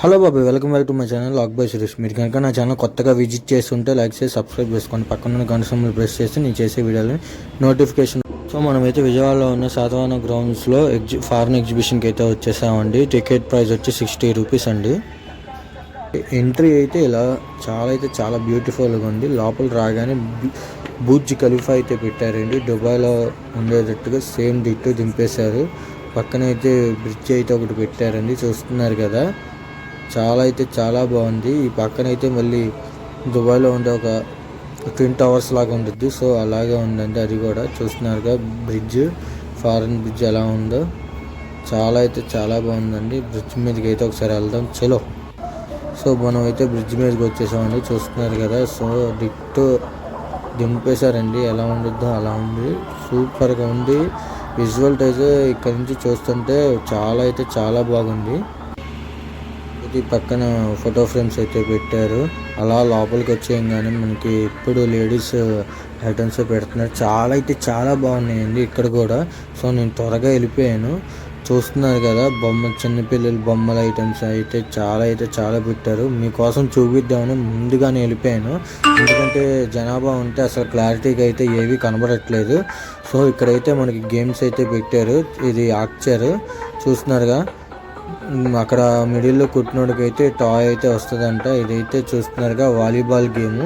Hello Babu welcome back to my channel lock by Suresh. మీరు కనుక నా channel కొత్తగా విజిట్ చేస్తుంటే లైక్ చేసి సబ్స్క్రైబ్ చేసుకోండి పక్కన గంట ప్రెస్ చేసి నేను చేసే వీడియోని నోటిఫికేషన్. సో మనమైతే విజయవాడలో ఉన్న సాధవాన గ్రౌండ్స్లో ఎగ్జి ఫారెన్ ఎగ్జిబిషన్కి అయితే వచ్చేసామండి. టికెట్ ప్రైస్ వచ్చి సిక్స్టీ రూపీస్ అండి. ఎంట్రీ అయితే ఇలా చాలా అయితే చాలా బ్యూటిఫుల్గా ఉంది. లోపల రాగానే బూజ్ కలిఫా ఖలీఫా అయితే పెట్టారండి. దుబాయ్లో ఉండేటట్టుగా సేమ్ డిట్టు దింపేశారు. పక్కన అయితే బ్రిడ్జ్ అయితే ఒకటి పెట్టారండి. చూస్తున్నారు కదా. చాలా అయితే చాలా బాగుంది. ఈ పక్కన అయితే మళ్ళీ దుబాయ్లో ఉండే ఒక ట్విన్ టవర్స్ లాగా ఉంటుంది సో అలాగే ఉందండి అది కూడా. చూస్తున్నారుగా బ్రిడ్జ్ ఫారెన్ బ్రిడ్జ్ ఎలా ఉందో. చాలా అయితే చాలా బాగుందండి. బ్రిడ్జ్ మీదకి అయితే ఒకసారి వెళ్దాం. చలో. సో మనం అయితే బ్రిడ్జ్ మీదకి వచ్చేసామండి. చూస్తున్నారు కదా సో డిట్ దింపేశారండి. ఎలా ఉండిద్దో అలా ఉంది. సూపర్గా ఉంది. విజువల్ అయితే ఇక్కడ నుంచి చూస్తుంటే చాలా అయితే చాలా బాగుంది. ఇది పక్కన ఫోటో ఫ్రేమ్స్ అయితే పెట్టారు. అలా లోపలికి వచ్చేయంగానే మనకి ఇప్పుడు లేడీస్ ఐటమ్స్ పెడుతున్నారు. చాలా అయితే చాలా బాగున్నాయండి ఇక్కడ కూడా. సో నేను త్వరగా వెళ్ళిపోయాను. చూస్తున్నారు కదా బొమ్మ చిన్నపిల్లల బొమ్మల ఐటమ్స్ అయితే చాలా అయితే చాలా పెట్టారు. మీకోసం చూపిద్దామని ముందుగానే వెళ్ళిపోయాను. ఎందుకంటే జనాభా ఉంటే అసలు క్లారిటీగా అయితే ఏవి కనబడట్లేదు. సో ఇక్కడైతే మనకి గేమ్స్ అయితే పెట్టారు. ఇది ఆక్చర్ చూస్తున్నారుగా. అక్కడ మిడిల్లో కుట్టినోడికి అయితే టాయ్ అయితే వస్తుందంట. ఇదైతే చూస్తున్నారుగా వాలీబాల్ గేమ్.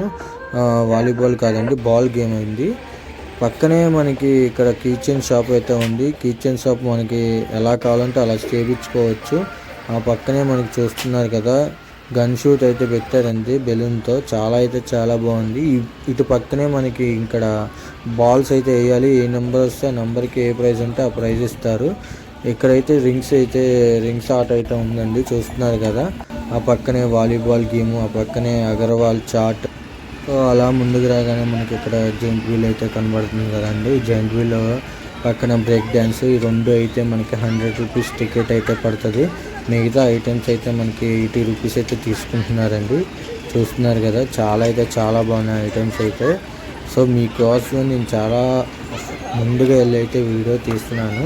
వాలీబాల్ కాదండి బాల్ గేమ్ అయింది. పక్కనే మనకి ఇక్కడ కిచెన్ షాప్ అయితే ఉంది. కిచెన్ షాప్ మనకి ఎలా కావాలంటే అలా చేపించుకోవచ్చు. ఆ పక్కనే మనకి చూస్తున్నారు కదా గన్ షూట్ అయితే పెట్టారండి బెలూన్తో. చాలా అయితే చాలా బాగుంది. ఇటు పక్కనే మనకి ఇక్కడ బాల్స్ అయితే వేయాలి. ఏ నెంబర్ వస్తే ఆ నెంబర్కి ఏ ప్రైజ్ ఉంటే ఆ ప్రైజ్ ఇస్తారు. ఇక్కడైతే రింగ్స్ అయితే రింగ్స్ ఆట అయితే ఉందండి చూస్తున్నారు కదా. ఆ పక్కనే వాలీబాల్ గేమ్ ఆ పక్కనే అగర్వాల్ చాట్. అలా ముందుకు రాగానే మనకి ఇక్కడ జైంట్ వీల్ అయితే కనబడుతుంది కదండి. జైంట్ వీల్ పక్కన బ్రేక్ డ్యాన్స్ ఈ రెండు అయితే మనకి హండ్రెడ్ రూపీస్ టికెట్ అయితే పడుతుంది. మిగతా ఐటమ్స్ అయితే మనకి ఎయిటీ రూపీస్ అయితే తీసుకుంటున్నారండి. చూస్తున్నారు కదా చాలా అయితే చాలా బాగున్నాయి ఐటమ్స్ అయితే. సో మీకోసం నేను చాలా ముందుగా వెళ్ళి అయితే వీడియో తీస్తున్నాను.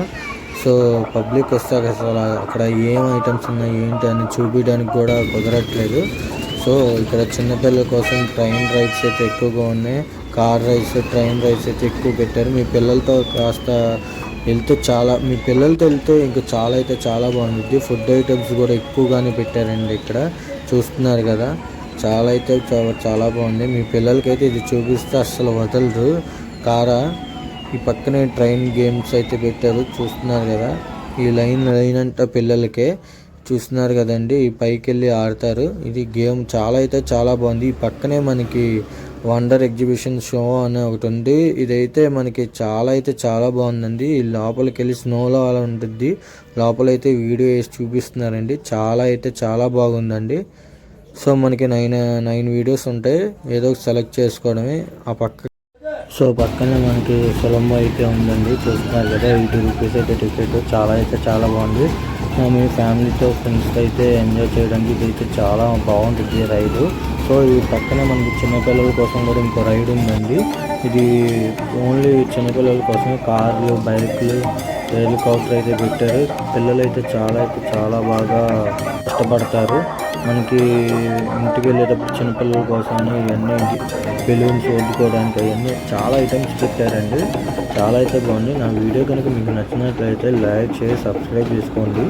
సో పబ్లిక్ వస్తాక అసలు అక్కడ ఏం ఐటమ్స్ ఉన్నాయి ఏంటి అని చూపించడానికి కూడా కుదరట్లేదు. సో ఇక్కడ చిన్నపిల్లల కోసం ట్రైన్ రైడ్స్ అయితే ఎక్కువగా ఉన్నాయి. కార్ రైడ్స్ ట్రైన్ రైడ్స్ అయితే ఎక్కువ పెట్టారు. మీ పిల్లలతో కాస్త వెళ్తే చాలా మీ పిల్లలతో వెళ్తే ఇంకా చాలా అయితే చాలా బాగుంటుంది. ఫుడ్ ఐటమ్స్ కూడా ఎక్కువగానే పెట్టారండి ఇక్కడ. చూస్తున్నారు కదా చాలా అయితే చాలా బాగుంది. మీ పిల్లలకైతే ఇది చూపిస్తే అస్సలు వదలరు. కారా? ఈ పక్కనే ట్రైన్ గేమ్స్ అయితే పెట్టారు. చూస్తున్నారు కదా ఈ లైన్ లైన్ అంట పిల్లలకే చూస్తున్నారు కదండి. ఈ పైకి వెళ్ళి ఆడతారు. ఇది గేమ్ చాలా అయితే చాలా బాగుంది. ఈ పక్కనే మనకి వండర్ ఎగ్జిబిషన్ షో అని ఒకటి ఉంది. ఇదైతే మనకి చాలా అయితే చాలా బాగుందండి. ఈ లోపలికి వెళ్ళి స్నోలో అలా ఉంటుంది లోపలైతే వీడియో వేసి చూపిస్తున్నారండి. చాలా అయితే చాలా బాగుందండి. సో మనకి నైన్ నైన్ వీడియోస్ ఉంటాయి. ఏదో సెలెక్ట్ చేసుకోవడమే. ఆ పక్క సో పక్కనే మనకి సొలంబ అయితే ఉందండి. చూస్తున్నారు కదా ఎయిటీ రూపీస్ అయితే టికెట్ చాలా అయితే చాలా బాగుంది. మీ ఫ్యామిలీతో ఫ్రెండ్స్తో అయితే ఎంజాయ్ చేయడానికి ఇది అయితే చాలా బాగుంటుంది రైడ్. సో ఈ పక్కనే మనకి చిన్నపిల్లల కోసం కూడా ఇంకో రైడ్ ఉందండి. ఇది ఓన్లీ చిన్నపిల్లల కోసమే కార్లు బైక్లు హెలికాప్టర్ అయితే పెట్టారు. పిల్లలు అయితే చాలా అయితే చాలా బాగా ఇష్టపడతారు. మనకి ఇంటికి వెళ్ళేటప్పుడు చిన్నపిల్లల కోసం ఇవన్నీ బెలూన్స్ వండుకోవడానికి అవన్నీ చాలా ఐటమ్స్ పెట్టారండి. చాలా అయితే బాగుంది. నా వీడియో కనుక మీకు నచ్చినట్లయితే లైక్ చేసి సబ్స్క్రైబ్ చేసుకోండి.